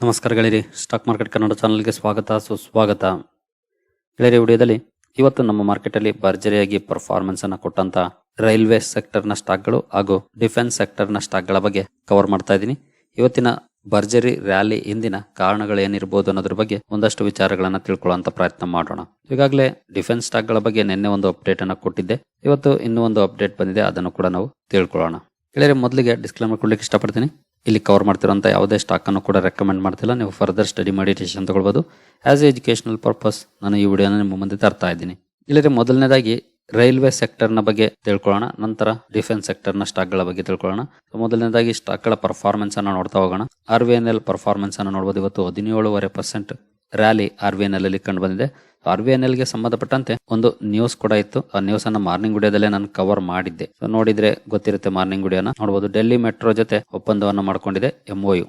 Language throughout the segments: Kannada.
ನಮಸ್ಕಾರ ಗೆಳೆಯರಿ ಸ್ಟಾಕ್ ಮಾರ್ಕೆಟ್ ಕನ್ನಡ ಚಾನಲ್ಗೆ ಸ್ವಾಗತ, ಸುಸ್ವಾಗತ. ಗೆಳೆಯರಿ, ವಿಡಿಯೋದಲ್ಲಿ ಇವತ್ತು ನಮ್ಮ ಮಾರ್ಕೆಟಲ್ಲಿ ಭರ್ಜರಿಯಾಗಿ ಪರ್ಫಾರ್ಮೆನ್ಸ್ ಅನ್ನು ಕೊಟ್ಟಂತ ರೈಲ್ವೆ ಸೆಕ್ಟರ್ನ ಸ್ಟಾಕ್ಗಳು ಹಾಗೂ ಡಿಫೆನ್ಸ್ ಸೆಕ್ಟರ್ನ ಸ್ಟಾಕ್ಗಳ ಬಗ್ಗೆ ಕವರ್ ಮಾಡ್ತಾ ಇದ್ದೀನಿ. ಇವತ್ತಿನ ಭರ್ಜರಿ ರ್ಯಾಲಿ ಹಿಂದಿನ ಕಾರಣಗಳು ಏನಿರಬಹುದು ಅನ್ನೋದ್ರ ಬಗ್ಗೆ ಒಂದಷ್ಟು ವಿಚಾರಗಳನ್ನ ತಿಳ್ಕೊಳ್ಳುವಂತ ಪ್ರಯತ್ನ ಮಾಡೋಣ. ಈಗಾಗಲೇ ಡಿಫೆನ್ಸ್ ಸ್ಟಾಕ್ಗಳ ಬಗ್ಗೆ ನಿನ್ನೆ ಒಂದು ಅಪ್ಡೇಟ್ ಅನ್ನ ಕೊಟ್ಟಿದ್ದೆ. ಇವತ್ತು ಇನ್ನೂ ಒಂದು ಅಪ್ಡೇಟ್ ಬಂದಿದೆ, ಅದನ್ನು ಕೂಡ ನಾವು ತಿಳ್ಕೊಳ್ಳೋಣ. ಗೆಳೆಯರೆ, ಮೊದಲಿಗೆ ಡಿಸ್ಕ್ಲೇಮರ್ ಕೊಡ್ಲಿಕ್ಕೆ ಇಷ್ಟಪಡ್ತೀನಿ. ಇಲ್ಲಿ ಕವರ್ ಮಾಡ್ತಿರೋಂಥ ಯಾವುದೇ ಸ್ಟಾಕ್ ಅನ್ನು ಕೂಡ ರೆಕಮೆಂಡ್ ಮಾಡ್ತಿಲ್ಲ. ನೀವು ಫರ್ದರ್ ಸ್ಟಡಿ ಮಾಡಿ ಡಿಸಿಷನ್ ತಗೊಳ್ಬೋದು. ಆ್ಯಸ್ ಎ ಎಜುಕೇಶನಲ್ ಪರ್ಪಸ್ ನಾನು ಈ ವಿಡಿಯೋನ ನಿಮ್ಮ ಮುಂದೆ ತರ್ತಾ ಇದ್ದೀನಿ. ಇಲ್ಲಿ ಮೊದಲನೇದಾಗಿ ರೈಲ್ವೆ ಸೆಕ್ಟರ್ನ ಬಗ್ಗೆ ತಿಳ್ಕೊಳ್ಳೋಣ. ನಂತರ ಡಿಫೆನ್ಸ್ ಸೆಕ್ಟರ್ನ ಸ್ಟಾಕ್ಗಳ ಬಗ್ಗೆ ತಿಳ್ಕೊಳ್ಳೋಣ. ಮೊದಲನೇದಾಗಿ ಸ್ಟಾಕ್ಗಳ ಪರ್ಫಾರ್ಮೆನ್ಸ್ ಅನ್ನ ನೋಡ್ತಾ ಹೋಗೋಣ. R V N L performance ಅನ್ನು ನೋಡಬಹುದು ಇವತ್ತು ಹದಿನೇಳುವರೆ percent rally R V N L ಅಲ್ಲಿ ಕಂಡು ಬಂದಿದೆ ಆರ್ ವಿ ಎನ್ ಎಲ್ಗೆ ಸಂಬಂಧಪಟ್ಟಂತೆ ಒಂದು ನ್ಯೂಸ್ ಕೂಡ ಇತ್ತು. ಆ ನ್ಯೂಸ್ ಅನ್ನ ಮಾರ್ನಿಂಗ್ ವಿಡಿಯೋದಲ್ಲೇ ನಾನು ಕವರ್ ಮಾಡಿದ್ದೆ. ನೋಡಿದ್ರೆ ಗೊತ್ತಿರುತ್ತೆ ಮಾರ್ನಿಂಗ್ ವಿಡಿಯೋನ. ನೋಡಬಹುದು ಡೆಲ್ಲಿ ಮೆಟ್ರೋ ಜೊತೆ ಒಪ್ಪಂದವನ್ನು ಮಾಡಿಕೊಂಡಿದೆ ಎಂಒಯು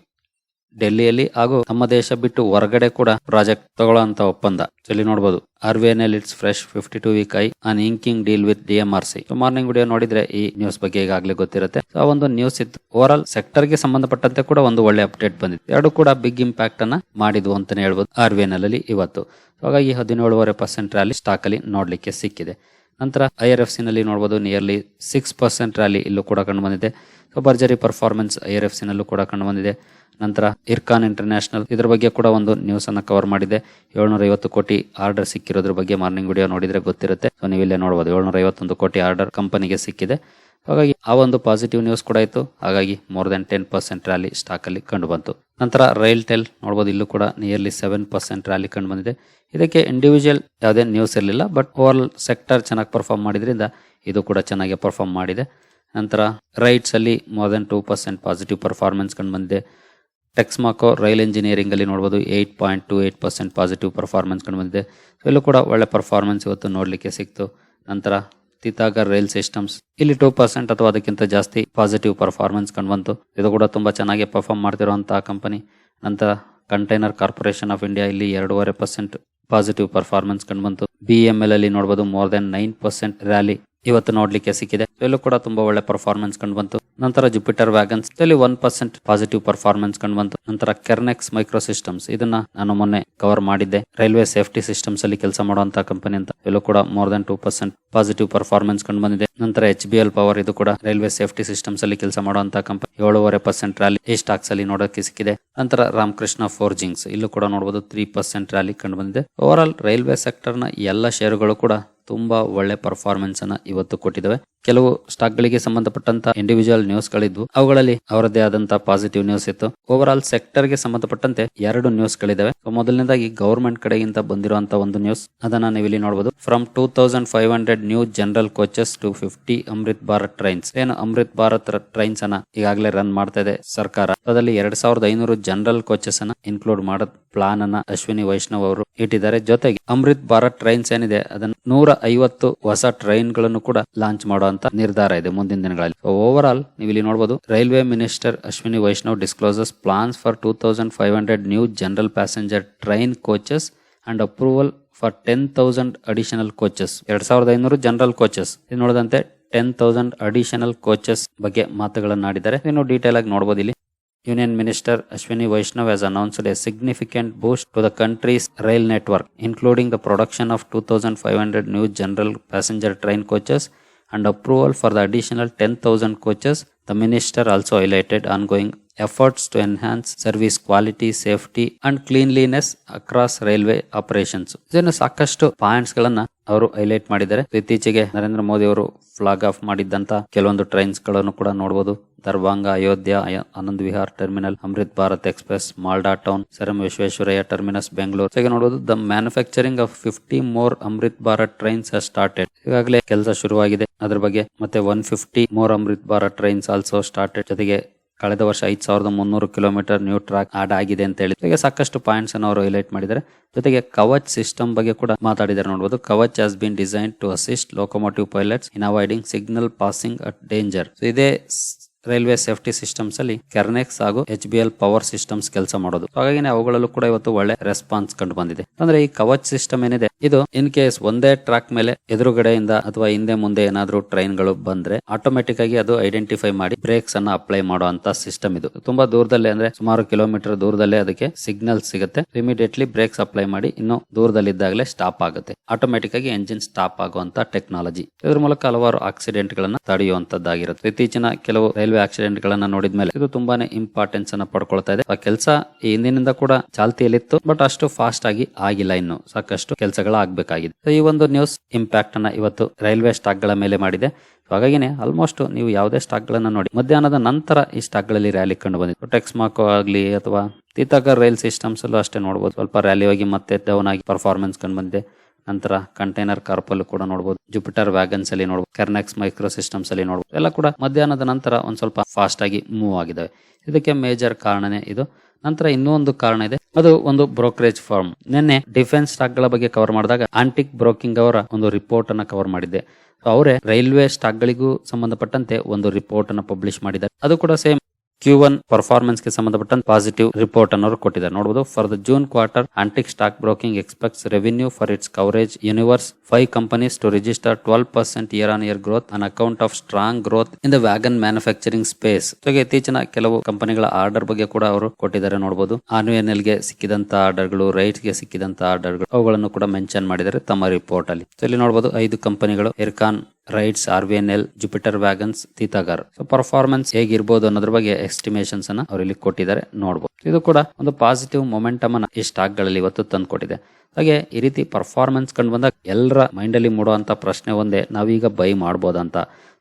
ಡೆಲ್ಲಿಯಲ್ಲಿ ಹಾಗೂ ನಮ್ಮ ದೇಶ ಬಿಟ್ಟು ಹೊರಗಡೆ ಕೂಡ ಪ್ರಾಜೆಕ್ಟ್ ತಗೊಳ್ಳೋಂತ ಒಪ್ಪಂದ. So, ಇಲ್ಲಿ ನೋಡಬಹುದು R V N hits fresh fifty two week high on inking deal with D M R C morning video ನೋಡಿದ್ರೆ ಈ ನ್ಯೂಸ್ ಬಗ್ಗೆ ಈಗಾಗಲೇ ಗೊತ್ತಿರುತ್ತೆ. ಆ ಒಂದು ನ್ಯೂಸ್ ಇತ್ತು. ಓವರ್ ಆಲ್ ಸೆಕ್ಟರ್ಗೆ ಸಂಬಂಧಪಟ್ಟಂತೆ ಕೂಡ ಒಂದು ಒಳ್ಳೆ ಅಪ್ಡೇಟ್ ಬಂದಿದೆ ಎರಡು ಕೂಡ ಬಿಗ್ ಇಂಪ್ಯಾಕ್ಟ್ ಅನ್ನ ಮಾಡಿದ್ವು ಅಂತಾನೆ ಹೇಳ್ಬೋದು ಆರ್ ವಿ ಎನ್ ಅಲ್ಲಿ ಇವತ್ತು. ಹಾಗಾಗಿ ಹದಿನೇಳುವರೆ ಪರ್ಸೆಂಟ್ ರ್ಯಾಲಿ ಸ್ಟಾಕ್ ಅಲ್ಲಿ ನೋಡ್ಲಿಕ್ಕೆ ಸಿಕ್ಕಿದೆ. ನಂತರ ಐ ಆರ್ ಎಫ್ ಸಿ ನಲ್ಲಿ ನೋಡಬಹುದು ನಿಯರ್ಲಿ ಸಿಕ್ಸ್ ಪರ್ಸೆಂಟ್ ರ್ಯಾಲಿ ಇಲ್ಲೂ ಕೂಡ ಕಂಡು ಬಂದಿದೆ. ಭರ್ಜರಿ ಪರ್ಫಾರ್ಮೆನ್ಸ್ ಐ ಆರ್ ಎಫ್ ಸಿನಲ್ಲೂ ಕೂಡ ಕಂಡು ಬಂದಿದೆ ನಂತರ ಇರ್ಕಾನ್ ಇಂಟರ್ನ್ಯಾಷನಲ್ ಇದರ ಬಗ್ಗೆ ಕೂಡ ಒಂದು ನ್ಯೂಸ್ ಅನ್ನು ಕವರ್ ಮಾಡಿದೆ. ಏಳ್ನೂರ ಐವತ್ತು ಕೋಟಿ ಆರ್ಡರ್ ಸಿಕ್ಕಿರೋದ್ರ ಬಗ್ಗೆ ಮಾರ್ನಿಂಗ್ ವಿಡಿಯೋ ನೋಡಿದ್ರೆ ಗೊತ್ತಿರುತ್ತೆ. ಸೊ ನೀವು ಇಲ್ಲೇ ನೋಡಬಹುದು ಏಳ್ನೂರ ಐವತ್ತೊಂದು ಕೋಟಿ ಆರ್ಡರ್ ಕಂಪನಿಗೆ ಸಿಕ್ಕಿದೆ. ಹಾಗಾಗಿ ಆ ಒಂದು ಪಾಸಿಟಿವ್ ನ್ಯೂಸ್ ಕೂಡ ಇತ್ತು. ಹಾಗಾಗಿ more than ten percent rally stock ಅಲ್ಲಿ ಕಂಡು ಬಂತು ನಂತರ ರೈಲ್ ಟೆಲ್ ನೋಡಬಹುದು ಇಲ್ಲೂ ಕೂಡ ನಿಯರ್ಲಿ ಸೆವೆನ್ ಪರ್ಸೆಂಟ್ ರ್ಯಾಲಿ ಕಂಡು ಬಂದಿದೆ ಇದಕ್ಕೆ ಇಂಡಿವಿಜುವಲ್ ಯಾವುದೇ ನ್ಯೂಸ್ ಇರಲಿಲ್ಲ. ಬಟ್ ಓವರ್ ಸೆಕ್ಟರ್ ಚೆನ್ನಾಗಿ ಪರ್ಫಾರ್ಮ್ ಮಾಡಿದ್ರಿಂದ ಇದು ಕೂಡ ಚೆನ್ನಾಗಿ ಪರ್ಫಾರ್ಮ್ ಮಾಡಿದೆ. ನಂತರ ರೈಟ್ಸ್ ಅಲ್ಲಿ more than two percent positive performance ಕಂಡು ಬಂದಿದೆ. ಟೆಕ್ಸ್ಮಾಕೋ ರೈಲ್ ಇಂಜಿನಿಯರಿಂಗ್ ಅಲ್ಲಿ ನೋಡಬಹುದು eight point two eight percent positive performance ಕಂಡು ಬಂದಿದೆ. ಇಲ್ಲೂ ಕೂಡ ಒಳ್ಳೆ ಪರ್ಫಾರ್ಮೆನ್ಸ್ ಇವತ್ತು ನೋಡಲಿಕ್ಕೆ ಸಿಕ್ತು. ನಂತರ ತಿತಾಗರ್ ರೈಲ್ ಸಿಸ್ಟಮ್ಸ್ ಇಲ್ಲಿ ಟೂ ಪರ್ಸೆಂಟ್ ಅಥವಾ ಅದಕ್ಕಿಂತ ಜಾಸ್ತಿ ಪಾಸಿಟಿವ್ ಪರ್ಫಾರ್ಮೆನ್ಸ್ ಕಂಡು ಬಂತು. ಇದು ಕೂಡ ತುಂಬಾ ಚೆನ್ನಾಗಿ ಪರ್ಫಾರ್ಮ್ ಮಾಡ್ತಿರುವಂತಹ ಕಂಪನಿ ನಂತರ ಕಂಟೈನರ್ ಕಾರ್ಪೊರೇಷನ್ ಆಫ್ ಇಂಡಿಯಾ ಇಲ್ಲಿ ಎರಡೂವರೆ ಪರ್ಸೆಂಟ್ ಪಾಸಿಟಿವ್ ಪರ್ಫಾರ್ಮೆನ್ಸ್ ಕಂಡು ಬಂತು. ಬಿ ಎಂ ಎಲ್ ಅಲ್ಲಿ ನೋಡಬಹುದು more than nine percent rally ಇವತ್ತು ನೋಡ್ಲಿಕ್ಕೆ ಸಿಕ್ಕಿದೆ. ಇಲ್ಲೂ ಕೂಡ ತುಂಬಾ ಒಳ್ಳೆ ಪರ್ಫಾರ್ಮೆನ್ಸ್ ಕಂಡು ಬಂತು. ನಂತರ ಜುಪಿಟರ್ ವ್ಯಾಗನ್ಸ್ ಇಲ್ಲಿ ಒನ್ ಪರ್ಸೆಂಟ್ ಪಾಸಿಟಿವ್ ಪರ್ಫಾರ್ಮೆನ್ಸ್ ಕಂಡು ಬಂತು. ನಂತರ ಕೆರ್ನೆಕ್ಸ್ ಮೈಕ್ರೋ ಸಿಸ್ಟಮ್ಸ್ ಇದನ್ನ ನಾನು ಮೊನ್ನೆ ಕವರ್ ಮಾಡಿದ್ದೆ. ರೈಲ್ವೆ ಸೇಫ್ಟಿ ಸಿಸ್ಟಮ್ಸ್ ಅಲ್ಲಿ ಕೆಲಸ ಮಾಡುವಂತಹ ಕಂಪನಿ ಅಂತ. ಇಲ್ಲೂ ಕೂಡ more than two percent positive performance ಕಂಡು ಬಂದಿದೆ. ನಂತರ ಎಚ್ ಬಿ ಎಲ್ ಪವರ್ ಇದು ಕೂಡ ರೈಲ್ವೆ ಸೇಫ್ಟಿ ಸಿಸ್ಟಮ್ಸ್ ಅಲ್ಲಿ ಕೆಲಸ ಮಾಡುವಂತಹ ಕಂಪನಿ ಏಳುವರೆ ಪರ್ಸೆಂಟ್ ರ್ಯಾಲಿ ಈ ಸ್ಟಾಕ್ಸ್ ಅಲ್ಲಿ ನೋಡೋಕೆ ಸಿಕ್ಕಿದೆ. ನಂತರ ರಾಮಕೃಷ್ಣ ಫೋರ್ಜಿಂಗ್ಸ್ ಇಲ್ಲೂ ಕೂಡ ನೋಡಬಹುದು ತ್ರೀ ಪರ್ಸೆಂಟ್ ರ್ಯಾಲಿ ಕಂಡು ಬಂದಿದೆ. ಓವರ್ ಆಲ್ ರೈಲ್ವೆ ಸೆಕ್ಟರ್ನ ಎಲ್ಲ ಶೇರುಗಳು ಕೂಡ ತುಂಬಾ ಒಳ್ಳೆ ಪರ್ಫಾರ್ಮೆನ್ಸ್ ಅನ್ನ ಇವತ್ತು ಕೊಟ್ಟಿದ್ದಾವೆ. ಕೆಲವು ಸ್ಟಾಕ್ ಗಳಿಗೆ ಸಂಬಂಧಪಟ್ಟಂತ ಇಂಡಿವಿಜುವಲ್ ನ್ಯೂಸ್ ಗಳಿದ್ವು ಅವುಗಳಲ್ಲಿ ಅವರದೇ ಆದಂತಹ ಪಾಸಿಟಿವ್ ನ್ಯೂಸ್ ಇತ್ತು. ಓವರ್ ಆಲ್ ಸೆಕ್ಟರ್ಗೆ ಸಂಬಂಧಪಟ್ಟಂತೆ ಎರಡು ನ್ಯೂಸ್ ಗಳಿದಾವೆ ಮೊದಲನೇದಾಗಿ ಗವರ್ಮೆಂಟ್ ಕಡೆಯಿಂದ ಬಂದಿರುವಂತಹ ಒಂದು ನ್ಯೂಸ್ ಅದನ್ನ ನೀವು ಇಲ್ಲಿ ನೋಡಬಹುದು from two thousand five hundred new general coaches to fifty Amrit Bharat trains ಏನು ಅಮೃತ್ ಭಾರತ್ ಟ್ರೈನ್ಸ್ ಅನ್ನ ಈಗಾಗಲೇ ರನ್ ಮಾಡ್ತಾ ಇದೆ ಸರ್ಕಾರ. ಅದರಲ್ಲಿ ಎರಡ್ ಸಾವಿರದ ಐನೂರು ಜನರಲ್ ಕೋಚಸ್ ಅನ್ನ ಇನ್ಕ್ಲೂಡ್ ಮಾಡೋದ್ ಪ್ಲಾನ್ ಅನ್ನ ಅಶ್ವಿನಿ ವೈಷ್ಣವ್ ಅವರು ಇಟ್ಟಿದ್ದಾರೆ. ಜೊತೆಗೆ ಅಮೃತ್ ಭಾರತ್ ಟ್ರೈನ್ಸ್ ಏನಿದೆ, ಅದನ್ನ ನೂರ ಐವತ್ತು ಹೊಸ ಟ್ರೈನ್ಗಳನ್ನು ಕೂಡ ಲಾಂಚ್ ಮಾಡುವಂತ ನಿರ್ಧಾರ ಇದೆ ಮುಂದಿನ ದಿನಗಳಲ್ಲಿ. ಓವರ್ ಆಲ್ ನೀವು ಇಲ್ಲಿ ನೋಡಬಹುದು railway minister Ashwini Vaishnaw discloses plans for two thousand five hundred new general passenger train coaches and approval for ten thousand additional coaches ಎರಡ್ ಸಾವಿರದ ಐನೂರು ಜನರಲ್ ಕೋಚಸ್ ಇದು ನೋಡಿದಂತೆ ಟೆನ್ ತೌಸಂಡ್ ಅಡಿಷನಲ್ ಕೋಚಸ್ ಬಗ್ಗೆ ಮಾತುಗಳನ್ನಾಡಿದ್ದಾರೆ ಇನ್ನು ಡೀಟೇಲ್ ಆಗಿ ನೋಡಬಹುದು ಇಲ್ಲಿ. Union Minister Ashwini Vaishnav has announced a significant boost to the country's rail network, including the production of 2,500 new general passenger train coaches and approval for the additional 10,000 coaches. The minister also highlighted ongoing efforts to enhance service quality, safety and cleanliness across railway operations. ಇದನ್ನು ಸಾಕಷ್ಟು ಪಾಯಿಂಟ್ಸ್ ಗಳನ್ನ ಅವರು ಹೈಲೈಟ್ ಮಾಡಿದ್ದಾರೆ. ಇತ್ತೀಚೆಗೆ ನರೇಂದ್ರ ಮೋದಿ ಅವರು ಫ್ಲಾಗ್ ಆಫ್ ಮಾಡಿದ್ದಂತ ಕೆಲವೊಂದು ಟ್ರೈನ್ಸ್ಗಳನ್ನು ಕೂಡ ನೋಡಬಹುದು ದರ್ಭಾಂಗ, ಅಯೋಧ್ಯ, ಅಯ- Anand Vihar terminal Amrit Bharat express Malda town sir M Visvesvaraya terminus Bengaluru. ಹಾಗೆ ನೋಡಬಹುದು the manufacturing of fifty more Amrit Bharat trains started ಈಗಾಗಲೇ ಕೆಲಸ ಶುರುವಾಗಿದೆ. ಅದರ ಬಗ್ಗೆ ಮತ್ತೆ one fifty more Amrit Bharat trains also started ಜೊತೆಗೆ ಕಳೆದ ವರ್ಷ ಐದ್ ಸಾವಿರದ ಮುನ್ನೂರು ಕಿಲೋಮೀಟರ್ ನ್ಯೂ ಟ್ರ್ಯಾಕ್ ಆಡ್ ಆಗಿದೆ ಅಂತ ಹೇಳಿ ಜೊತೆಗೆ ಸಾಕಷ್ಟು ಪಾಯಿಂಟ್ಸ್ ಅನ್ನು ಅವರು ಹೈಲೈಟ್ ಮಾಡಿದ್ದಾರೆ. ಜೊತೆಗೆ ಕವಚ್ ಸಿಸ್ಟಮ್ ಬಗ್ಗೆ ಕೂಡ ಮಾತಾಡಿದ್ದಾರೆ ನೋಡಬಹುದು Kavach has been design to assist locomotive pilots in avoiding signal passing at danger ಇದೇ ರೈಲ್ವೆ ಸೇಫ್ಟಿ ಸಿಸ್ಟಮ್ಸ್ ಅಲ್ಲಿ ಕೆರ್ನೆಕ್ಸ್ ಹಾಗೂ ಎಚ್ ಬಿ ಪವರ್ ಸಿಸ್ಟಮ್ಸ್ ಕೆಲಸ ಮಾಡೋದು. ಹಾಗಾಗಿ ಅವುಗಳಲ್ಲೂ ಕೂಡ ಇವತ್ತು ಒಳ್ಳೆ ರೆಸ್ಪಾನ್ಸ್ ಕಂಡು ಬಂದಿದೆ. ಅಂದ್ರೆ ಈ ಕವಚ್ ಸಿಸ್ಟಮ್ ಏನಿದೆ, ಇದು ಇನ್ ಕೇಸ್ ಒಂದೇ ಟ್ರ್ಯಾಕ್ ಮೇಲೆ ಎದುರುಗಡೆಯಿಂದ ಅಥವಾ ಹಿಂದೆ ಮುಂದೆ ಏನಾದ್ರೂ ಟ್ರೈನ್ಗಳು ಬಂದ್ರೆ ಆಟೋಮೆಟಿಕ್ ಆಗಿ ಅದು ಐಡೆಂಟಿಫೈ ಮಾಡಿ ಬ್ರೇಕ್ಸ್ ಅನ್ನ ಅಪ್ಲೈ ಮಾಡುವಂತ ಸಿಸ್ಟಮ್ ಇದು. ತುಂಬಾ ದೂರದಲ್ಲೇ ಅಂದ್ರೆ ಸುಮಾರು ಕಿಲೋಮೀಟರ್ ದೂರದಲ್ಲೇ ಅದಕ್ಕೆ ಸಿಗ್ನಲ್ ಸಿಗುತ್ತೆ. ಇಮಿಡಿಯೇಟ್ಲಿ ಬ್ರೇಕ್ಸ್ ಅಪ್ಲೈ ಮಾಡಿ ಇನ್ನು ದೂರದಲ್ಲಿದ್ದಾಗಲೇ ಸ್ಟಾಪ್ ಆಗುತ್ತೆ. ಆಟೋಮೆಟಿಕ್ ಆಗಿ ಎಂಜಿನ್ ಸ್ಟಾಪ್ ಆಗುವಂತ ಟೆಕ್ನಾಲಜಿ ಇದ್ರ ಮೂಲಕ ಹಲವಾರು ಆಕ್ಸಿಡೆಂಟ್ ಗಳನ್ನ ತಡೆಯುವಂತದ್ದಾಗಿರುತ್ತೆ. ಇತ್ತೀಚಿನ ಕೆಲವು ರೈಲ್ವೆ ಆಕ್ಸಿಡೆಂಟ್ ಗಳನ್ನ ನೋಡಿದ್ಮೇಲೆ ಇದು ತುಂಬಾನೇ ಇಂಪಾರ್ಟೆನ್ಸ್ ಅನ್ನ ಪಡ್ಕೊಳ್ತಾ ಇದೆ. ಆ ಕೆಲಸ ಹಿಂದಿನಿಂದ ಕೂಡ ಚಾಲ್ತಿಯಲ್ಲಿತ್ತು ಬಟ್ ಅಷ್ಟು ಫಾಸ್ಟ್ ಆಗಿ ಆಗಿಲ್ಲ ಇನ್ನು. ಸಾಕಷ್ಟು ಕೆಲಸಗಳು ಆಗ್ಬೇಕಾಗಿದೆ ಈ ಒಂದು ನ್ಯೂಸ್ ಇಂಪ್ಯಾಕ್ಟ್ ಅನ್ನ ಇವತ್ತು ರೈಲ್ವೆ ಸ್ಟಾಕ್ಗಳ ಮೇಲೆ ಮಾಡಿದೆ. ಹಾಗಾಗಿನೇ ಆಲ್ಮೋಸ್ಟ್ ನೀವು ಯಾವುದೇ ಸ್ಟಾಕ್ ಗಳನ್ನ ನೋಡಿ. ಮಧ್ಯಾಹ್ನದ ನಂತರ ಈ ಸ್ಟಾಕ್ಗಳಲ್ಲಿ ರ್ಯಾಲಿ ಕಂಡು ಬಂದಿತ್ತು. ಟೆಕ್ಸ್ಮಾಕೋ ಆಗಲಿ ಅಥವಾ ತೀತಾಕರ್ ರೈಲ್ ಸಿಸ್ಟಮ್ಸ್ ಅಲ್ಲೂ ಅಷ್ಟೇ ನೋಡಬಹುದು ಸ್ವಲ್ಪ ರ್ಯಾಲಿ ಹೋಗಿ ಮತ್ತೆ ಡೌನ್ ಆಗಿ ಪರ್ಫಾರ್ಮೆನ್ಸ್ ಕಂಡು ಬಂದಿದೆ. ನಂತರ ಕಂಟೈನರ್ ಕಾರ್ಪಲ್ ಕೂಡ ನೋಡಬಹುದು ಜುಪಿಟರ್ ವ್ಯಾಗನ್ಸ್ ಅಲ್ಲಿ ನೋಡಬಹುದು ಕೆರ್ನೆಕ್ಸ್ ಮೈಕ್ರೋ ಸಿಸ್ಟಮ್ಸ್ ಅಲ್ಲಿ ನೋಡಬಹುದು ಎಲ್ಲ ಕೂಡ ಮಧ್ಯಾಹ್ನದ ನಂತರ ಒಂದ್ ಸ್ವಲ್ಪ ಫಾಸ್ಟ್ ಆಗಿ ಮೂವ್ ಆಗಿದ್ದಾವೆ ಇದಕ್ಕೆ ಮೇಜರ್ ಕಾರಣನೇ ಇದು. ನಂತರ ಇನ್ನೂ ಒಂದು ಕಾರಣ ಇದೆ. ಅದು ಒಂದು ಬ್ರೋಕರೇಜ್ ಫಾರ್ಮ್ ನಿನ್ನೆ ಡಿಫೆನ್ಸ್ ಸ್ಟಾಕ್ಗಳ ಬಗ್ಗೆ ಕವರ್ ಮಾಡಿದಾಗ ಆಂಟಿಕ್ ಬ್ರೋಕಿಂಗ್ ಅವರ ಒಂದು ರಿಪೋರ್ಟ್ ಅನ್ನ ಕವರ್ ಮಾಡಿದ್ದೆ. ಅವರೇ ರೈಲ್ವೆ ಸ್ಟಾಕ್ ಗಳಿಗೂ ಸಂಬಂಧಪಟ್ಟಂತೆ ಒಂದು ರಿಪೋರ್ಟ್ ಅನ್ನ ಪಬ್ಲಿಷ್ ಮಾಡಿದ್ದಾರೆ. ಅದು ಕೂಡ ಸೇಮ್ ಕ್ಯೂ ಒನ್ ಪರ್ಫಾರ್ಮೆನ್ಸ್ಗೆ ಸಂಬಂಧಪಟ್ಟಂತ ಪಾಸಿಟಿವ್ ರಿಪೋರ್ಟ್ ಅನ್ನು ಕೊಟ್ಟಿದ್ದಾರೆ. ನೋಡಬಹುದು for the June quarter Antique stock broking expects revenue for its coverage universe five companies to register twelve percent year on year growth on account of strong growth in the wagon manufacturing space ಜೊತೆಗೆ ಇತ್ತೀಚಿನ ಕೆಲವು ಕಂಪನಿಗಳ ಆರ್ಡರ್ ಬಗ್ಗೆ ಕೂಡ ಅವರು ಕೊಟ್ಟಿದ್ದಾರೆ. ನೋಡಬಹುದು ಆನ್ಯುಯಲ್ಗೆ ಸಿಕ್ಕಿದಂತ ಆರ್ಡರ್ಗಳು ರೈಟ್ಗೆ ಸಿಕ್ಕಿದಂತ ಆರ್ಡರ್ಗಳು ಅವುಗಳನ್ನು ಕೂಡ ಮೆನ್ಷನ್ ಮಾಡಿದ್ದಾರೆ ತಮ್ಮ ರಿಪೋರ್ಟ್ ಅಲ್ಲಿ. ಇಲ್ಲಿ ನೋಡಬಹುದು ಐದು ಕಂಪನಿಗಳು IRCON RITES, R V N L Jupiter wagons Titagarh so performance ಹೇಗಿರ್ಬೋದು ಅನ್ನೋದ್ರ ಬಗ್ಗೆ ಎಸ್ಟಿಮೇಷನ್ಸ್ ಅನ್ನ ಅವ್ರು ಇಲ್ಲಿ ಕೊಟ್ಟಿದ್ದಾರೆ. ನೋಡಬಹುದು ಇದು ಕೂಡ ಒಂದು ಪಾಸಿಟಿವ್ ಮೊಮೆಂಟಮ್ ಅನ್ನ ಈ ಸ್ಟಾಕ್ಗಳಲ್ಲಿ ಇವತ್ತು ತಂದು ಕೊಟ್ಟಿದೆ. ಹಾಗೆ ಈ ರೀತಿ ಪರ್ಫಾರ್ಮೆನ್ಸ್ ಕಂಡು ಬಂದಾಗ ಎಲ್ಲರ ಮೈಂಡ್ ಅಲ್ಲಿ ಮೂಡುವಂತ ಪ್ರಶ್ನೆ ಒಂದೇ, ನಾವೀಗ ಬೈ ಮಾಡ್ಬೋದಂತ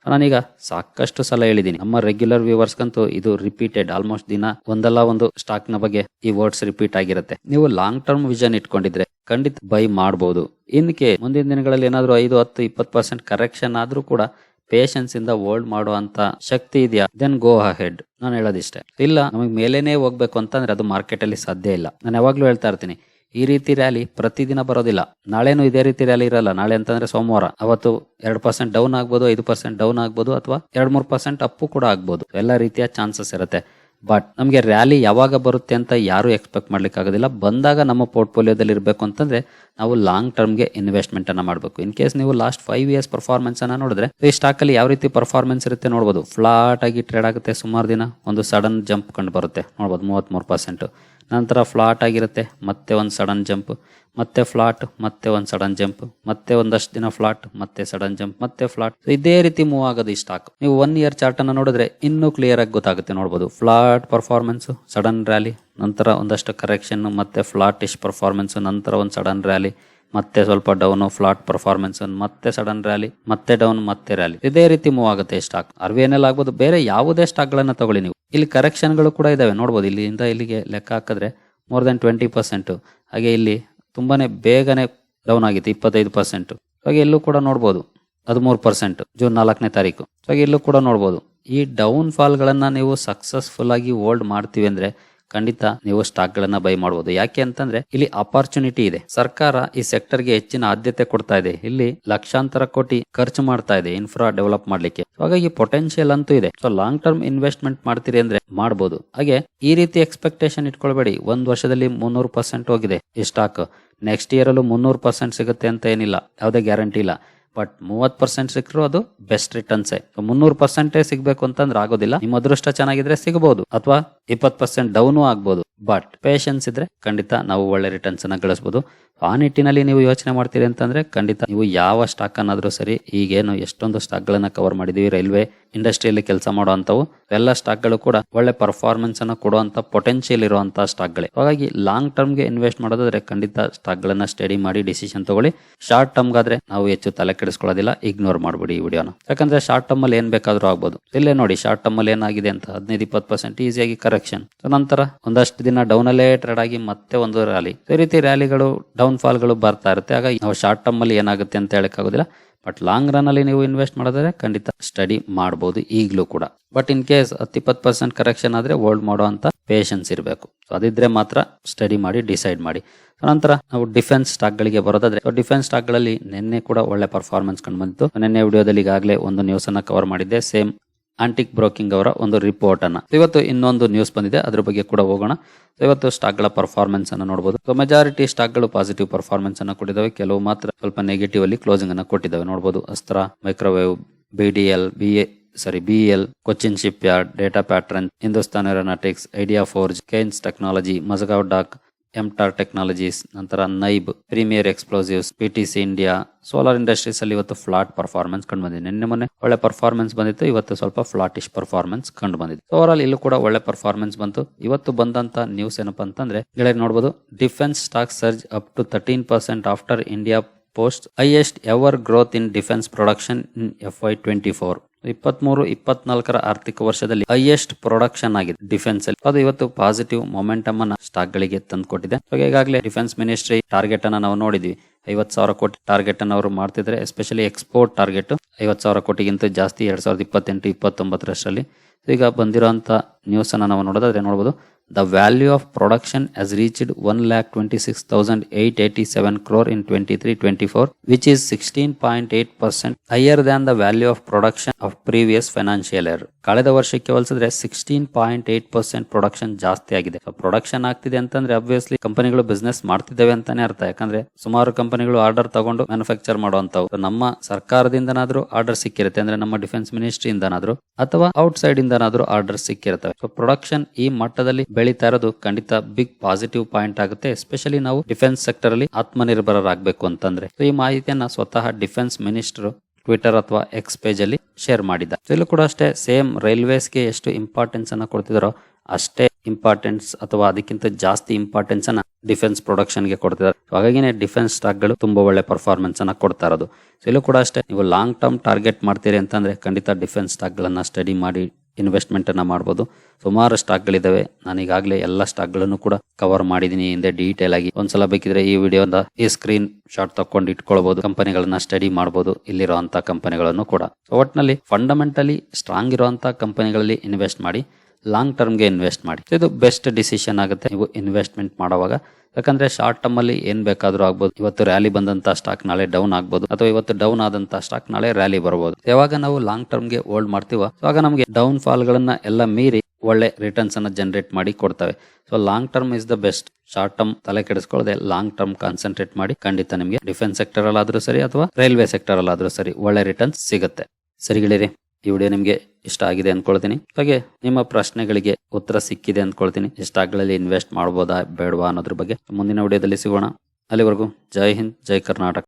ನಾನೀಗ ಸಾಕಷ್ಟು ಸಲ ಹೇಳಿದ್ದೀನಿ ನಮ್ಮ ರೆಗ್ಯುಲರ್ ವ್ಯೂವರ್ಸ್ಗಂತೂ ಇದು ರಿಪೀಟೆಡ್ ಆಲ್ಮೋಸ್ಟ್ ದಿನ ಒಂದಲ್ಲ ಒಂದು ಸ್ಟಾಕ್ನ ಬಗ್ಗೆ ಈ ವರ್ಡ್ಸ್ ರಿಪೀಟ್ ಆಗಿರುತ್ತೆ. ನೀವು ಲಾಂಗ್ ಟರ್ಮ್ ವಿಷನ್ ಇಟ್ಕೊಂಡಿದ್ರೆ ಖಂಡಿತ ಬೈ ಮಾಡಬಹುದು ಇನ್ಕೆ ಮುಂದಿನ ದಿನಗಳಲ್ಲಿ ಏನಾದರೂ ಐದು, ಹತ್ತು, ಇಪ್ಪತ್ತು ಪರ್ಸೆಂಟ್ ಕರೆಕ್ಷನ್ ಆದ್ರೂ ಕೂಡ ಪೇಷನ್ಸ್ ಇಂದ ಹೋಲ್ಡ್ ಮಾಡುವಂತ ಶಕ್ತಿ ಇದೆಯಾ? ದೆನ್ ಗೋ ಹೆಡ್ ನಾನು ಹೇಳೋದಿಷ್ಟೇ. ಇಲ್ಲ, ನಮಗೆ ಮೇಲೇನೆ ಹೋಗ್ಬೇಕು ಅಂತಂದ್ರೆ ಅದು ಮಾರ್ಕೆಟ್ ಅಲ್ಲಿ ಸಾಧ್ಯ ಇಲ್ಲ. ನಾನು ಯಾವಾಗ್ಲೂ ಹೇಳ್ತಾ ಇರ್ತೀನಿ, ಈ ರೀತಿ ರ್ಯಾಲಿ ಪ್ರತಿದಿನ ಬರೋದಿಲ್ಲ. ನಾಳೆನೂ ಇದೇ ರೀತಿ ರ್ಯಾಲಿ ಇರಲ್ಲ. ನಾಳೆ ಅಂತಂದ್ರೆ ಸೋಮವಾರ. ಅವತ್ತು ಎರಡು ಪರ್ಸೆಂಟ್ ಡೌನ್ ಆಗ್ಬೋದು, ಐದು ಪರ್ಸೆಂಟ್ ಡೌನ್ ಆಗ್ಬೋದು ಅಥವಾ ಎರಡ್, ಮೂರು ಪರ್ಸೆಂಟ್ ಅಪ್ಪು ಕೂಡ ಆಗ್ಬೋದು. ಎಲ್ಲ ರೀತಿಯ ಚಾನ್ಸಸ್ ಇರುತ್ತೆ. ಬಟ್ ನಮಗೆ ರ್ಯಾಲಿ ಯಾವಾಗ ಬರುತ್ತೆ ಅಂತ ಯಾರೂ ಎಕ್ಸ್ಪೆಕ್ಟ್ ಮಾಡ್ಲಿಕ್ಕೆ ಆಗೋದಿಲ್ಲ ಬಂದಾಗ ನಮ್ಮ ಪೋರ್ಟ್ಫೋಲಿಯೋದಲ್ಲಿ ಇರಬೇಕು ಅಂತಂದ್ರೆ ನಾವು ಲಾಂಗ್ ಟರ್ಮ್ಗೆ ಇನ್ವೆಸ್ಟ್ಮೆಂಟ್ ಅನ್ನ ಮಾಡಬೇಕು. ಇನ್ ಕೇಸ್ ನೀವು ಲಾಸ್ಟ್ ಫೈವ್ ಇಯರ್ಸ್ ಪರ್ಫಾರ್ಮೆನ್ಸನ್ನು ನೋಡಿದ್ರೆ, ಈ ಸ್ಟಾಕ್ ಅಲ್ಲಿ ಯಾವ ರೀತಿ ಪರ್ಫಾರ್ಮೆನ್ಸ್ ಇರುತ್ತೆ ನೋಡಬಹುದು ಫ್ಲಾಟ್ ಆಗಿ ಟ್ರೇಡ್ ಆಗುತ್ತೆ ಸುಮಾರು ದಿನ. ಒಂದು ಸಡನ್ ಜಂಪ್ ಕಂಡು ಬರುತ್ತೆ. ನೋಡಬಹುದು ಮೂವತ್ಮೂರು ಪರ್ಸೆಂಟ್ ನಂತರ ಫ್ಲಾಟ್ ಆಗಿರುತ್ತೆ, ಮತ್ತೆ ಒಂದು ಸಡನ್ ಜಂಪ್, ಮತ್ತೆ ಫ್ಲಾಟ್, ಮತ್ತೆ ಒಂದು ಸಡನ್ ಜಂಪ್, ಮತ್ತೆ ಒಂದಷ್ಟು ದಿನ ಫ್ಲಾಟ್, ಮತ್ತೆ ಸಡನ್ ಜಂಪ್, ಮತ್ತೆ ಫ್ಲಾಟ್. ಇದೇ ರೀತಿ ಮೂವ್ ಆಗೋದು ಈ ಸ್ಟಾಕ್ ನೀವು ಒನ್ ಇಯರ್ ಚಾರ್ಟ್ ಅನ್ನು ನೋಡಿದ್ರೆ ಇನ್ನೂ ಕ್ಲಿಯರ್ ಆಗಿ ಗೊತ್ತಾಗುತ್ತೆ ನೋಡಬಹುದು ಫ್ಲಾಟ್ ಪರ್ಫಾರ್ಮೆನ್ಸ್ ಸಡನ್ ರ್ಯಾಲಿ ನಂತರ ಒಂದಷ್ಟು ಕರೆಕ್ಷನ್ ಮತ್ತೆ ಫ್ಲಾಟ್ ಇಶ್ ಪರ್ಫಾರ್ಮೆನ್ಸ್ ನಂತರ ಒಂದು ಸಡನ್ ರ್ಯಾಲಿ ಮತ್ತೆ ಸ್ವಲ್ಪ ಡೌನ್ ಫ್ಲಾಟ್ ಪರ್ಫಾರ್ಮೆನ್ಸ್ ಮತ್ತೆ ಸಡನ್ ರ್ಯಾಲಿ ಮತ್ತೆ ಡೌನ್ ಮತ್ತೆ ರ್ಯಾಲಿ ಇದೇ ರೀತಿ ಮೂವ್ ಆಗುತ್ತೆ ಸ್ಟಾಕ್ ಅರ್ವಿ ಏನೆಲ್ಲ ಆಗ್ಬೋದು? ಬೇರೆ ಯಾವುದೇ ಸ್ಟಾಕ್ ಗಳನ್ನ ತಗೊಳ್ಳಿ ನೀವು. ಇಲ್ಲಿ ಕರೆಕ್ಷನ್ಗಳು ಕೂಡ ಇದ್ದಾವೆ ನೋಡ್ಬೋದು, ಇಲ್ಲಿಂದ ಇಲ್ಲಿಗೆ ಲೆಕ್ಕ ಹಾಕಿದ್ರೆ ಮೋರ್ ದೆನ್ ಟ್ವೆಂಟಿ ಪರ್ಸೆಂಟು ಹಾಗೆ ಇಲ್ಲಿ ತುಂಬಾನೇ ಬೇಗನೆ ಡೌನ್ ಆಗಿತ್ತು, ಇಪ್ಪತ್ತೈದು ಪರ್ಸೆಂಟು ಹಾಗೆ ಇಲ್ಲೂ ಕೂಡ ನೋಡ್ಬೋದು, ಹದಿಮೂರು ಪರ್ಸೆಂಟ್ ಜೂನ್ ನಾಲ್ಕನೇ ತಾರೀಕು. ಹಾಗೆ ಇಲ್ಲೂ ಕೂಡ ನೋಡ್ಬೋದು, ಈ ಡೌನ್ ಫಾಲ್ಗಳನ್ನು ನೀವು ಸಕ್ಸಸ್ಫುಲ್ ಆಗಿ ಹೋಲ್ಡ್ ಮಾಡ್ತೀವಿ ಅಂದ್ರೆ ಖಂಡಿತ ನೀವು ಸ್ಟಾಕ್ ಗಳನ್ನ ಬೈ ಮಾಡಬಹುದು ಯಾಕೆ ಅಂತಂದ್ರೆ ಇಲ್ಲಿ ಅಪಾರ್ಚುನಿಟಿ ಇದೆ. ಸರ್ಕಾರ ಈ ಸೆಕ್ಟರ್ಗೆ ಹೆಚ್ಚಿನ ಆದ್ಯತೆ ಕೊಡ್ತಾ ಇದೆ. ಇಲ್ಲಿ ಲಕ್ಷಾಂತರ ಕೋಟಿ ಖರ್ಚು ಮಾಡ್ತಾ ಇದೆ ಇನ್ಫ್ರಾ ಡೆವಲಪ್ ಮಾಡ್ಲಿಕ್ಕೆ. ಹಾಗಾಗಿ ಪೊಟೆನ್ಶಿಯಲ್ ಅಂತೂ ಇದೆ. ಸೊ ಲಾಂಗ್ ಟರ್ಮ್ ಇನ್ವೆಸ್ಟ್ಮೆಂಟ್ ಮಾಡ್ತೀರಿ ಅಂದ್ರೆ ಮಾಡಬಹುದು ಹಾಗೆ ಈ ರೀತಿ ಎಕ್ಸ್ಪೆಕ್ಟೇಷನ್ ಇಟ್ಕೊಳ್ಬೇಡಿ. ಒಂದ್ ವರ್ಷದಲ್ಲಿ ಮುನ್ನೂರು ಪರ್ಸೆಂಟ್ ಹೋಗಿದೆ ಈ ಸ್ಟಾಕ್ ನೆಕ್ಸ್ಟ್ ಇಯರ್ ಅಲ್ಲೂ ಮುನ್ನೂರು ಪರ್ಸೆಂಟ್ ಸಿಗುತ್ತೆ ಅಂತ ಏನಿಲ್ಲ. ಯಾವುದೇ ಗ್ಯಾರಂಟಿ ಇಲ್ಲ. ಬಟ್ ಮೂವತ್ ಪರ್ಸೆಂಟ್ ಸಿಕ್ಕರು ಅದು ಬೆಸ್ಟ್ ರಿಟರ್ನ್ಸೇ ಮುನ್ನೂರು ಪರ್ಸೆಂಟೇ ಸಿಗಬೇಕು ಅಂತಂದ್ರೆ ಆಗೋದಿಲ್ಲ. ನಿಮ್ಮ ಅದೃಷ್ಟ ಚೆನ್ನಾಗಿದ್ರೆ ಸಿಗಬಹುದು ಅಥವಾ ಇಪ್ಪತ್ತು ಪರ್ಸೆಂಟ್ ಡೌನು ಆಗ್ಬೋದು. ಬಟ್ ಪೇಷನ್ಸ್ ಇದ್ರೆ ಖಂಡಿತ ನಾವು ಒಳ್ಳೆ ರಿಟರ್ನ್ಸ್ ಅನ್ನ ಗಳಿಸಬಹುದು ಆ ನಿಟ್ಟಿನಲ್ಲಿ ನೀವು ಯೋಚನೆ ಮಾಡ್ತೀರಿ ಅಂತಂದ್ರೆ ಖಂಡಿತ ನೀವು ಯಾವ ಸ್ಟಾಕ್ ಅನ್ನಾದ್ರೂ ಸರಿ, ಈಗೇನು ಎಷ್ಟೊಂದು ಸ್ಟಾಕ್ ಗಳನ್ನ ಕವರ್ ಮಾಡಿದೀವಿ ರೈಲ್ವೆ ಇಂಡಸ್ಟ್ರಿಯಲ್ಲಿ ಕೆಲಸ ಮಾಡುವಂತವು ಎಲ್ಲ ಸ್ಟಾಕ್ಗಳು ಕೂಡ ಒಳ್ಳೆ ಪರ್ಫಾರ್ಮೆನ್ಸ್ ಅನ್ನ ಕೊಡುವಂತ ಪೊಟೆನ್ಶಿಯಲ್ ಇರುವಂತಹ ಸ್ಟಾಕ್ ಗಳೇ. ಹಾಗಾಗಿ ಲಾಂಗ್ ಟರ್ಮ್ಗೆ ಇನ್ವೆಸ್ಟ್ ಮಾಡೋದಾದ್ರೆ ಖಂಡಿತ ಸ್ಟಾಕ್ ಗಳನ್ನ ಸ್ಟಡಿ ಮಾಡಿ ಡಿಸಿಷನ್ ತಗೊಳ್ಳಿ. ಶಾರ್ಟ್ ಟರ್ಮ್ ಗಾದ್ರೆ ನಾವು ಹೆಚ್ಚು ತಲೆ ಕೆಡಿಸ್ಕೊಳ್ಳೋದಿಲ್ಲ ಇಗ್ನೋರ್ ಮಾಡ್ಬಿಡಿ ಈ ವಿಡಿಯೋನ. ಯಾಕಂದ್ರೆ ಶಾರ್ಟ್ ಟರ್ಮ್ ಅಲ್ಲಿ ಏನ್ ಬೇಕಾದ್ರೂ ಆಗ್ಬೋದು. ಇಲ್ಲೇ ನೋಡಿ ಶಾರ್ಟ್ ಟರ್ಮ್ ಅಲ್ಲಿ ಏನಾಗಿದೆ ಅಂತ, ಹದಿನೈದು, ಇಪ್ಪತ್ತು ಪರ್ಸೆಂಟ್ ಈಸಿಯಾಗಿ ಕರೆಕ್ಷನ್ ನಂತರ ಒಂದಷ್ಟು ದಿನ ಡೌನ್ ಅಲ್ಲೇ ಟ್ರೇಡ್ ಆಗಿ ಮತ್ತೆ ಒಂದು ರ್ಯಾಲಿ ಈ ರೀತಿ ರ್ಯಾಲಿಗಳು ಫಾಲ್ಗಳು ಬರ್ತಾ ಇರುತ್ತೆ. ಆಗ ನಾವು ಶಾರ್ಟ್ ಟರ್ಮ್ ಅಲ್ಲಿ ಏನಾಗುತ್ತೆ ಅಂತ ಹೇಳಕ್ ಆಗೋದಿಲ್ಲ. ಬಟ್ ಲಾಂಗ್ ರನ್ ಅಲ್ಲಿ ನೀವು ಇನ್ವೆಸ್ಟ್ ಮಾಡಿದ್ರೆ ಖಂಡಿತ ಸ್ಟಡಿ ಮಾಡಬಹುದು ಈಗಲೂ ಕೂಡ. ಬಟ್ ಇನ್ ಕೇಸ್ ಹತ್ತಿಪ್ಪತ್ತು ಪರ್ಸೆಂಟ್ ಕರೆಕ್ಷನ್ ಆದ್ರೆ ಹೋಲ್ಡ್ ಮಾಡುವಂತ ಪೇಷನ್ಸ್ ಇರಬೇಕು. ಅದಿದ್ರೆ ಮಾತ್ರ ಸ್ಟಡಿ ಮಾಡಿ, ಡಿಸೈಡ್ ಮಾಡಿ. ನಂತರ ನಾವು ಡಿಫೆನ್ಸ್ ಸ್ಟಾಕ್ ಗಳಿಗೆ ಬರೋದಾದ್ರೆ ಡಿಫೆನ್ಸ್ ಸ್ಟಾಕ್ಗಳಲ್ಲಿ ನಿನ್ನೆ ಕೂಡ ಒಳ್ಳೆ ಪರ್ಫಾರ್ಮೆನ್ಸ್ ಕಂಡು ಬಂತು ನಿನ್ನೆ ವಿಡಿಯೋದಲ್ಲಿ ಈಗಾಗಲೇ ಒಂದು ನ್ಯೂಸ್ ಅನ್ನ ಕವರ್ ಮಾಡಿದ್ದೆ. ಸೇಮ್ ಆಂಟಿಕ್ ಬ್ರೋಕಿಂಗ್ ಅವರ ಒಂದು ರಿಪೋರ್ಟ್ ಅನ್ನ. ಇವತ್ತು ಇನ್ನೊಂದು ನ್ಯೂಸ್ ಬಂದಿದೆ. ಅದ್ರ ಬಗ್ಗೆ ಕೂಡ ಹೋಗೋಣ. ಇವತ್ತು ಸ್ಟಾಕ್ಗಳ ಪರ್ಫಾರ್ಮೆನ್ಸ್ ಅನ್ನ ನೋಡಬಹುದು ಮೆಜಾರಿಟಿ ಸ್ಟಾಕ್ಗಳು ಪಾಸಿಟಿವ್ ಪರ್ಫಾರ್ಮೆನ್ಸ್ ಅನ್ನ ಕೊಟ್ಟಿದ್ದಾವೆ ಕೆಲವು ಮಾತ್ರ ಸ್ವಲ್ಪ ನೆಗೆಟಿವ್ ಅಲ್ಲಿ ಕ್ಲೋಸಿಂಗ್ ಅನ್ನ ಕೊಟ್ಟಿದ್ದಾವೆ ನೋಡಬಹುದು Astra microwave BDL a sorry B L Cochin ship yard data pattern Hindustan aeronautics idea forge Kaynes technology Mazagon dock MTAR technologies ನಂತರ NIBE premier explosives PTC India solar industries ಅಲ್ಲಿ ಇವತ್ತು ಫ್ಲಾಟ್ ಪರ್ಫಾರ್ಮೆನ್ಸ್ ಕಂಡು ಬಂದಿದೆ. ನಿನ್ನೆ ಮೊನ್ನೆ ಒಳ್ಳೆ ಪರ್ಫಾರ್ಮೆನ್ಸ್ ಬಂದಿತ್ತು, ಇವತ್ತು ಸ್ವಲ್ಪ ಫ್ಲಾಟಿಶ್ ಪರ್ಫಾರ್ಮೆನ್ಸ್ ಕಂಡು ಬಂದಿದೆ. ಓವರ್ ಇಲ್ಲೂ ಕೂಡ ಒಳ್ಳೆ ಪರ್ಫಾರ್ಮೆನ್ಸ್ ಬಂತು. ಇವತ್ತು ಬಂದಂತ ನ್ಯೂಸ್ ಏನಪ್ಪಾ ಅಂತಂದ್ರೆ, ಗೆಳೆಯರು ನೋಡಬಹುದು defence stock surge up to thirteen percent after India post highest ever growth in defence production in F Y twenty four ಇಪ್ಪತ್ಮೂರು, ಇಪ್ಪತ್ನಾಲ್ಕರ ಆರ್ಥಿಕ ವರ್ಷದಲ್ಲಿ ಹೈಯೆಸ್ಟ್ ಪ್ರೊಡಕ್ಷನ್ ಆಗಿದೆ. ಡಿಫೆನ್ಸ್ ಅಲ್ಲಿ ಅದು ಇವತ್ತು ಪಾಸಿಟಿವ್ ಮೊಮೆಂಟಮ್ ಅನ್ನ ಸ್ಟಾಕ್ ಗಳಿಗೆ ತಂದುಕೊಟ್ಟಿದೆ. ಈಗಾಗಲೇ ಡಿಫೆನ್ಸ್ ಮಿನಿಸ್ಟ್ರಿ ಟಾರ್ಗೆಟ್ ಅನ್ನ ನಾವು ನೋಡಿದ್ವಿ. ಐವತ್ ಸಾವಿರ ಕೋಟಿ ಟಾರ್ಗೆಟ್ ಅನ್ನು ಅವರು ಮಾಡ್ತಿದ್ರೆ ಎಸ್ಪೆಷಲಿ ಎಕ್ಸ್ಪೋರ್ಟ್ ಟಾರ್ಗೆಟ್ ಐವತ್ ಸಾವಿರ ಕೋಟಿಗಿಂತ ಜಾಸ್ತಿ ಎರಡ್ ಸಾವಿರದ ಇಪ್ಪತ್ತೆಂಟು, ಇಪ್ಪತ್ತೊಂಬತ್ತರಷ್ಟರಲ್ಲಿ. ಈಗ ಬಂದಿರುವಂತ ನ್ಯೂಸ್ ಅನ್ನ ನಾವು ನೋಡೋದಾದ್ರೆ ನೋಡಬಹುದು the value of production has reached one lakh twenty six thousand which is seven crore in twenty three twenty four production of previous financial year ಕಳೆದ ವರ್ಷಕ್ಕೆ ಹೋಲಿಸಿದ್ರೆ sixteen point eight percent production ಜಾಸ್ತಿ ಆಗಿದೆ. ಪ್ರೊಡಕ್ಷನ್ ಆಗ್ತಿದೆ ಅಂತಂದ್ರೆ ಅಬ್ವಿಯಸ್ಲಿ ಕಂಪನಿಗಳು ಬಿಸ್ನೆಸ್ ಮಾಡ್ತಿದ್ದೇವೆ ಅಂತಾನೆ ಅರ್ಥ. ಯಾಕಂದ್ರೆ ಸುಮಾರು ಕಂಪನಿಗಳು ಆರ್ಡರ್ ತಗೊಂಡು ಮ್ಯಾನುಫ್ಯಾಕ್ಚರ್ ಮಾಡುವಂತವು ನಮ್ಮ ಸರ್ಕಾರದಿಂದನಾದ್ರೂ ಆರ್ಡರ್ ಸಿಕ್ಕಿರುತ್ತೆ. ಅಂದ್ರೆ ನಮ್ಮ ಡಿಫೆನ್ಸ್ ಮಿನಿಸ್ಟ್ರಿ ಇಂದನಾದ್ರೂ ಅಥವಾ ಔಟ್ ಸೈಡ್ ಇಂದನಾದ್ರೂ ಆರ್ಡರ್ ಸಿಕ್ಕಿರ್ತವೆ ಸೊ ಪ್ರೊಡಕ್ಷನ್ ಈ ಮಟ್ಟದಲ್ಲಿ ಬೆಳೀತಾ ಇರೋದು ಖಂಡಿತ ಬಿಗ್ ಪಾಸಿಟಿವ್ ಪಾಯಿಂಟ್ ಆಗುತ್ತೆ. ಎಸ್ಪೆಷಲಿ ನಾವು ಡಿಫೆನ್ಸ್ ಸೆಕ್ಟರ್ ಅಲ್ಲಿ ಆತ್ಮನಿರ್ಭರರಾಗಬೇಕು ಅಂತಂದ್ರೆ. ಈ ಮಾಹಿತಿಯನ್ನ ಸ್ವತಃ ಡಿಫೆನ್ಸ್ ಮಿನಿಸ್ಟರ್ ಟ್ವಿಟರ್ ಅಥವಾ ಎಕ್ಸ್ ಪೇಜ್ ಅಲ್ಲಿ ಶೇರ್ ಮಾಡಿದ್ದ ಇಲ್ಲೂ ಕೂಡ ಅಷ್ಟೇ ಸೇಮ್ ರೈಲ್ವೇಸ್ಗೆ ಎಷ್ಟು ಇಂಪಾರ್ಟೆನ್ಸ್ ಅನ್ನ ಕೊಡ್ತಿದಾರೋ ಅಷ್ಟೇ ಇಂಪಾರ್ಟೆನ್ಸ್ ಅಥವಾ ಅದಕ್ಕಿಂತ ಜಾಸ್ತಿ ಇಂಪಾರ್ಟೆನ್ಸ್ ಅನ್ನ ಡಿಫೆನ್ಸ್ ಪ್ರೊಡಕ್ಷನ್ಗೆ ಕೊಡ್ತಿದ್ದಾರೆ ಹಾಗಾಗಿನೇ ಡಿಫೆನ್ಸ್ ಸ್ಟಾಕ್ಗಳು ತುಂಬಾ ಒಳ್ಳೆ ಪರ್ಫಾರ್ಮೆನ್ಸ್ ಅನ್ನ ಕೊಡ್ತಾ ಇರೋದು. ಇಲ್ಲೂ ಕೂಡ ಅಷ್ಟೇ ನೀವು ಲಾಂಗ್ ಟರ್ಮ್ ಟಾರ್ಗೆಟ್ ಮಾಡ್ತೀರಿ ಅಂತಂದ್ರೆ ಖಂಡಿತ ಡಿಫೆನ್ಸ್ ಸ್ಟಾಕ್ ಗಳನ್ನ ಸ್ಟಡಿ ಮಾಡಿ ಇನ್ವೆಸ್ಟ್ಮೆಂಟ್ ಮಾಡ್ಬೋದು. ಸುಮಾರು ಸ್ಟಾಕ್ಗಳಿದ್ದಾವೆ ನಾನು ಈಗಾಗಲೇ ಎಲ್ಲ ಸ್ಟಾಕ್ಗಳನ್ನು ಕೂಡ ಕವರ್ ಮಾಡಿದ್ದೀನಿ ಹಿಂದೆ ಡೀಟೇಲ್ ಆಗಿ ಒಂದ್ಸಲ ಬೇಕಿದ್ರೆ ಈ ವಿಡಿಯೋದ ಈ ಸ್ಕ್ರೀನ್ ಶಾಟ್ ತಕೊಂಡು ಇಟ್ಕೊಳ್ಬಹುದು ಕಂಪನಿಗಳನ್ನ ಸ್ಟಡಿ ಮಾಡಬಹುದು ಇಲ್ಲಿರುವಂತಹ ಕಂಪನಿಗಳನ್ನು ಕೂಡ. ಸೊ ಒಟ್ನಲ್ಲಿ ಫಂಡಮೆಂಟಲಿ ಸ್ಟ್ರಾಂಗ್ ಇರುವಂತಹ ಕಂಪನಿಗಳಲ್ಲಿ ಇನ್ವೆಸ್ಟ್ ಮಾಡಿ. ಲಾಂಗ್ ಟರ್ಮ್ಗೆ ಇನ್ವೆಸ್ಟ್ ಮಾಡಿ. ಇದು ಬೆಸ್ಟ್ ಡಿಸಿಷನ್ ಆಗುತ್ತೆ ನೀವು ಇನ್ವೆಸ್ಟ್ಮೆಂಟ್ ಮಾಡುವಾಗ. ಯಾಕಂದ್ರೆ ಶಾರ್ಟ್ ಟರ್ಮ್ ಅಲ್ಲಿ ಏನ್ ಬೇಕಾದ್ರೂ ಆಗ್ಬೋದು. ಇವತ್ತು ರ್ಯಾಲಿ ಬಂದಂತ ಸ್ಟಾಕ್ ನಾಳೆ ಡೌನ್ ಆಗ್ಬೋದು. ಅಥವಾ ಇವತ್ತು ಡೌನ್ ಆದಂತ ಸ್ಟಾಕ್ ನಾಳೆ ರ್ಯಾಲಿ ಬರಬಹುದು ಯಾವಾಗ ನಾವು ಲಾಂಗ್ ಟರ್ಮ್ಗೆ ಹೋಲ್ಡ್ ಮಾಡ್ತೀವೋ ಆಗ ನಮಗೆ ಡೌನ್ ಫಾಲ್ ಗಳನ್ನ ಎಲ್ಲ ಮೀರಿ ಒಳ್ಳೆ ರಿಟರ್ನ್ಸ್ ಅನ್ನ ಜನರೇಟ್ ಮಾಡಿ ಕೊಡ್ತವೆ. So long term is the best short term ತಲೆ ಕೆಡಿಸ್ಕೊಳ್ಳದೆ ಲಾಂಗ್ ಟರ್ಮ್ ಕಾನ್ಸಂಟ್ರೇಟ್ ಮಾಡಿ ಖಂಡಿತ ನಿಮಗೆ ಡಿಫೆನ್ಸ್ ಸೆಕ್ಟರ್ ಅಲ್ಲಾದ್ರೂ ಸರಿ ಅಥವಾ ರೈಲ್ವೆ ಸೆಕ್ಟರ್ ಅಲ್ಲಾದ್ರೂ ಸರಿ ಒಳ್ಳೆ ರಿಟರ್ನ್ಸ್ ಸಿಗುತ್ತೆ. ಸರಿಗಳಿರಿ ಈ ವಿಡಿಯೋ ನಿಮಗೆ ಇಷ್ಟ ಆಗಿದೆ ಅಂದ್ಕೊಳ್ತೀನಿ ಹಾಗೆ ನಿಮ್ಮ ಪ್ರಶ್ನೆಗಳಿಗೆ ಉತ್ತರ ಸಿಕ್ಕಿದೆ ಅಂದ್ಕೊಳ್ತೀನಿ ಸ್ಟಾಕ್ಗಳಲ್ಲಿ ಇನ್ವೆಸ್ಟ್ ಮಾಡ್ಬೋದಾ ಬೇಡವಾ ಅನ್ನೋದ್ರ ಬಗ್ಗೆ ಮುಂದಿನ ವಿಡಿಯೋದಲ್ಲಿ ಸಿಗೋಣ. ಅಲ್ಲಿವರೆಗೂ ಜೈ ಹಿಂದ್, ಜೈ ಕರ್ನಾಟಕ.